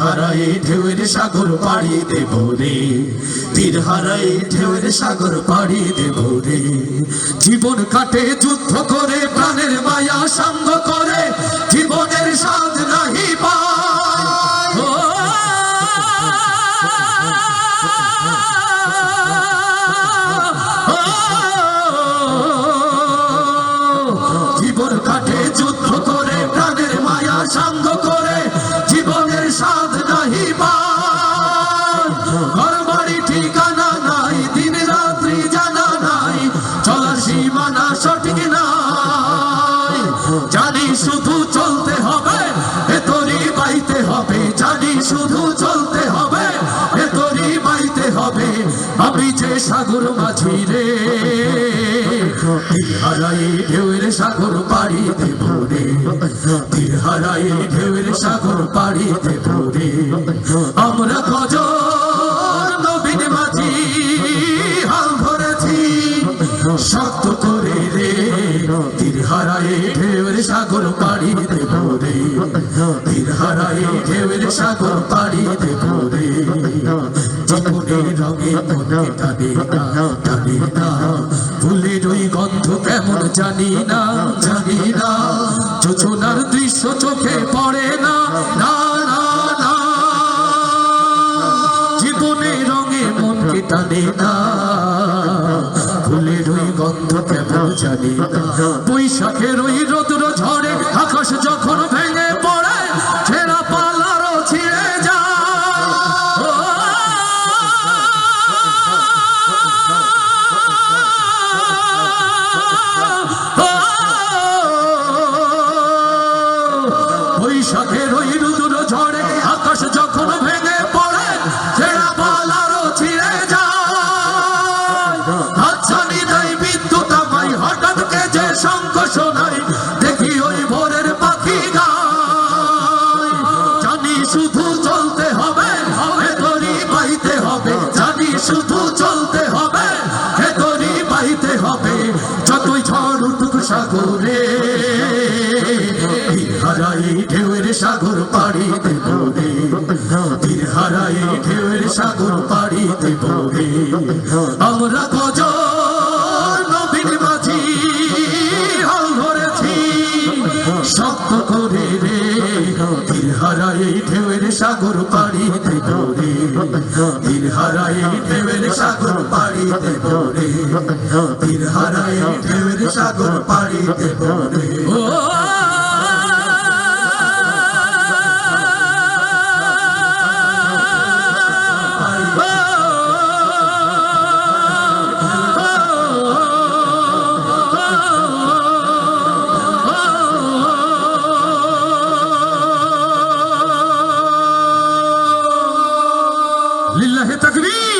হারাই ঢেউয়ের সাগর পাড়ি দেব রে। তীর হারাই ঢেউয়ের সাগর পাড়ি দেব রে। জীবন কাটে, যুদ্ধ করে, প্রাণের মায়া সঙ্গ করে। জীবনের সাধ নাহি জীবন কাটে, যুদ্ধ করে, প্রাণের মায়া সাঙ্গ করে সীমানা সঠিক নাই। জানি শুধু চলতে হবে, ভেতরি বাইতে হবে। জানি শুধু চলতে হবে, ভেতরি বাইতে হবে। আমি যে সাগর মাঝি রে হারাই ঢেউয়ের সাগর পাড়ি দেব রে। হারাই সাগর পাড়ি দেব রে। আমরা কজন শক্ত করে রে, তীর ঢেউয়ের সাগর পাড়ি দেব রে। তীর ঢেউয়ের সাগর পাড়ি দেব রে। জীবনের রঙে মনে না। ফুলের ওই গন্ধ কেমন জানি না জানি না। যোজনার দৃশ্য চোখে পড়ে না না না না। জীবনে রঙে মনকে টানে না জানি না। বৈশাখের ওই রোদ্র ঝড়ে হারাই ঢেউয়ের সাগর পাড়ি দেব আমরা কজন নবীন মাঝি, হাল ধরেছি, শক্ত করে রে। তীর হারাই ঢেউয়ের সাগর পাড়ি দেব রে তীর হারাই ঢেউয়ের সাগর পাড়ি দেব রে তীর হারাই ঢেউয়ের সাগর পাড়ি দেব রে ও তাকবীর